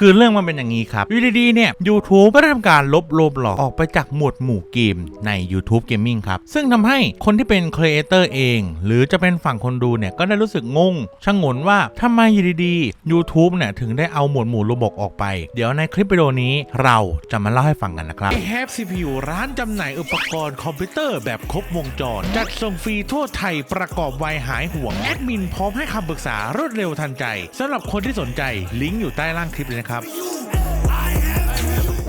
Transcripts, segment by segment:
คือเรื่องมันเป็นอย่างนี้ครับอยู่ดีๆเนี่ย YouTube ก็ได้ทำการลบโลบหลอกออกไปจากหมวดหมู่เกมใน YouTube Gaming ครับ ซึ่งทำให้คนที่เป็นครีเอเตอร์เอง หรือจะเป็นฝั่งคนดูเนี่ย ก็ได้รู้สึกงงชงนว่าทำไมอยู่ดีๆ YouTube เนี่ย ถึงได้เอาหมวดหมู่โลบอกออกไป เดี๋ยวในคลิปวิดีโอนี้เราจะมาเล่าให้ฟังกันนะครับไอ have CPU ร้านจำหน่ายอุปกรณ์คอมพิวเตอร์แบบครบวงจร จัดส่งฟรีทั่วไทยประกอบไวหายห่วงแอดมินพร้อมให้คำปรึกษารวดเร็วทันใจสำหรับคนที่สนใจลิงก์อยู่ใต้ล่างคลิปเลยนะครับ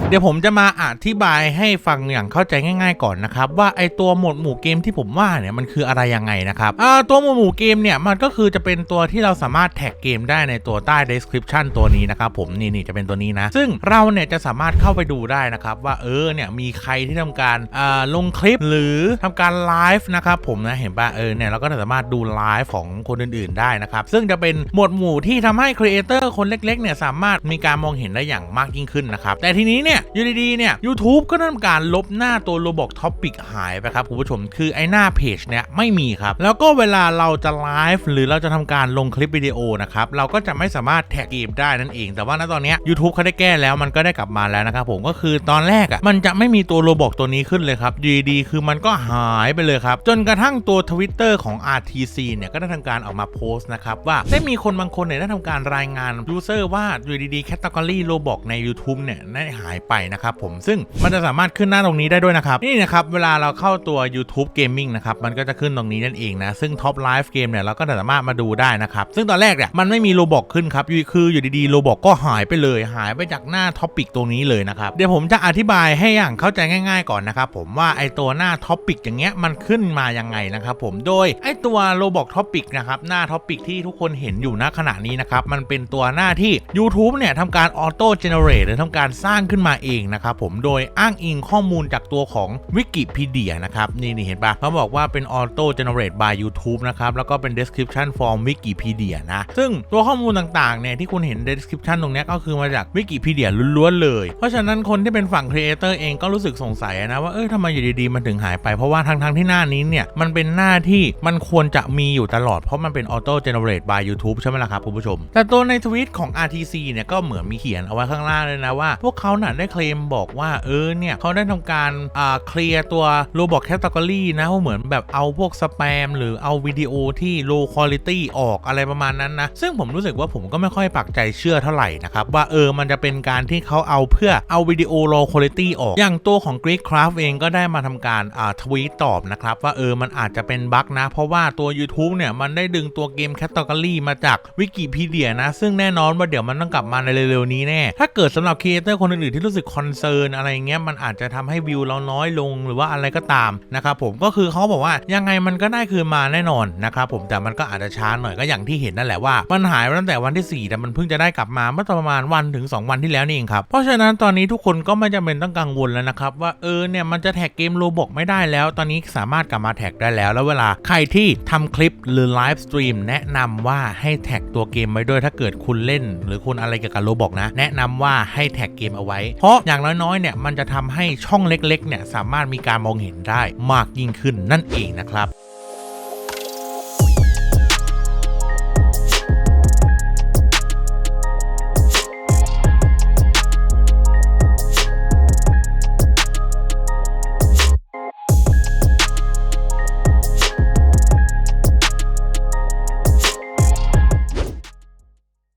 เดี๋ยวผมจะมาอธิบายให้ฟังอย่างเข้าใจง่าย ๆ ก่อนนะครับ ว่าไอตัวหมวดหมู่เกมที่ผมว่าเนี่ยมันคืออะไรยังไงนะครับอ่าตัวหมวดหมู่เกมเนี่ยมันก็คือจะเป็นตัวที่เราสามารถแท็กเกมได้ในตัวใต้ description ตัวนี้นะครับผมนี่นี่จะเป็นตัวนี้นะ ซึ่งเราเนี่ยจะสามารถเข้าไปดูได้นะครับ ว่าเออเนี่ยมีใครที่ทำการอ่าลงคลิปหรือทำการไลฟ์นะครับผมนะเห็นป่ะเออเนี่ยเราก็สามารถดูไลฟ์ของคนอื่นๆได้นะครับซึ่งจะเป็นหมวดหมู่ที่ทำให้ครีเอเตอร์คนเล็กๆเนี่ยสามารถมีการมองเห็นได้อย่างมากยิ่งขึ้นนะครับแต่ทีนี้เนี่ยอยู่ดีๆเนี่ย YouTube ก็ทำการลบหน้าตัว Roblox Topic หายไปครับคุณผู้ชมคือไอ้หน้าเพจเนี่ยไม่มีครับ แล้วก็เวลาเราจะไลฟ์หรือเราจะทำการลงคลิปวิดีโอนะครับเราก็จะไม่สามารถแท็กเกมได้นั่นเอง แต่ว่าณตอนนี้ย YouTube เขาได้แก้แล้วมันก็ได้กลับมาแล้วนะครับผมก็คือตอนแรกอะ่ะมันจะไม่มีตัว Roblox ตัวนี้ขึ้นเลยครับอยู่ดีๆคือมันก็หายไปเลยครับ จนกระทั่งตัว Twitter ของ RTC เนี่ยก็ได้ทำการออกมาโพสต์นะครับว่าได้มีคนบางคนเนี่ยได้ทำการรายงานยูเซอร์ว่าอยู่ดีๆแคตตา o r y Roblox ใน YouTube เนี่ยได้หายไปนะครับผมซึ่งมันจะสามารถขึ้นหน้าตรงนี้ได้ด้วยนะครับนี่นะครับเวลาเราเข้าตัว YouTube Gaming นะครับมันก็จะขึ้นตรงนี้นั่นเองนะซึ่ง Top Live Game เนี่ยเราก็สามารถมาดูได้นะครับซึ่งตอนแรกเนี่ยมันไม่มีโลบอกขึ้นครับคืออยู่ดีๆโลบอกก็หายไปเลย หายไปจากหน้าท็อปิกตรงนี้เลยนะครับเดี๋ยวผมจะอธิบายให้อย่างเข้าใจง่าย ๆก่อนนะครับผมว่าไอตัวหน้าท็อปิกอย่างเงี้ยมันขึ้นมายังไงนะครับผมโดยไอตัวโลบอกท็อปิกนะครับหน้าท็อปิกที่ทุกคนเห็นอยู่ณขณะนี้นะครับมันเป็นตัวหน้าที่ YouTube เนี่ยทำการออโต้เจเนเรตหรือทำการสร้างขึ้นมาเองนะครับผมโดยอ้างอิงข้อมูลจากตัวของวิกิพีเดียนะครับนี่นี่เห็นปะเขาบอกว่าเป็น Auto Generate by YouTube นะครับแล้วก็เป็น Description from Wikipedia นะ ซึ่งตัวข้อมูลต่างๆเนี่ยที่คุณเห็น Description ตรงนี้ก็คือมาจาก Wikipedia ล้วนๆเลย เพราะฉะนั้นคนที่เป็นฝั่ง Creator เองก็รู้สึกสงสัยนะว่าเอ้ยทำไมอยู่ดีๆมันถึงหายไปเพราะว่าทั้งๆที่หน้านี้เนี่ยมันเป็นหน้าที่มันควรจะมีอยู่ตลอดเพราะมันเป็น Auto Generate by YouTube ใช่ไหมล่ะครับคุณผู้ชม แต่ตัวในทวีตของ RTC เนี่ยก็เหมือนมีเขียนเอาไว้ข้างล่างเลยนะว่า พวกเขาน่ะได้เคลมบอกว่าเออเนี่ยเขาได้ทำการอ่าเคลียร์ตัว Roblox Category นะว่าเหมือนแบบเอาพวกสแปมหรือเอาวิดีโอที่ low quality ออกอะไรประมาณนั้นนะซึ่งผมรู้สึกว่าผมก็ไม่ค่อยปักใจเชื่อเท่าไหร่นะครับว่าเออมันจะเป็นการที่เขาเอาเพื่อเอาวิดีโอ low quality ออก อย่างตัวของ Greek Craft เองก็ได้มาทำการอ่าทวีตตอบนะครับว่าเออมันอาจจะเป็นบั๊กนะ เพราะว่าตัว YouTube เนี่ยมันได้ดึงตัวเกม Category มาจากวิกิพีเดียนะซึ่งแน่นอนว่าเดี๋ยวมันต้องกลับมาในเร็วๆนี้แน่ถ้าเกิดสำหรับครีเอเตอร์คนอื่นๆที่รู้สึกคอนเซิร์นอะไรเงี้ยมันอาจจะทำให้วิวเราน้อยลงหรือว่าอะไรก็ตามนะครับผมก็คือเขาบอกว่ายังไงมันก็ได้คืนมาแน่นอนนะครับผมแต่มันก็อาจจะช้าหน่อยก็อย่างที่เห็นนั่นแหละว่ามันหายไปตั้งแต่วันที่ 4 แต่มันเพิ่งจะได้กลับมาเมื่อประมาณวันถึง 2 วันที่แล้วนี่เองครับเพราะฉะนั้นตอนนี้ทุกคนก็ไม่จำเป็นต้องกังวลแล้วนะครับว่าเออเนี่ยมันจะแท็กเกมโลบอกไม่ได้แล้ว ตอนนี้สามารถกลับมาแท็กได้แล้ว แล้วเวลาใครที่ทำคลิปหรือไลฟ์สตรีมแนะนำว่าให้แท็กตัวเกมไว้ด้วยถ้าเกิดคุณเล่น หรือคุณอะไรเกี่ยวกับโลบอกนะ แนะนำว่าให้แท็กเกมเอาไว้เพราะอย่างน้อยๆเนี่ยมันจะทำให้ช่องเล็กๆเนี่ยสามารถมีการมองเห็นได้มากยิ่งขึ้นนั่นเองนะครับ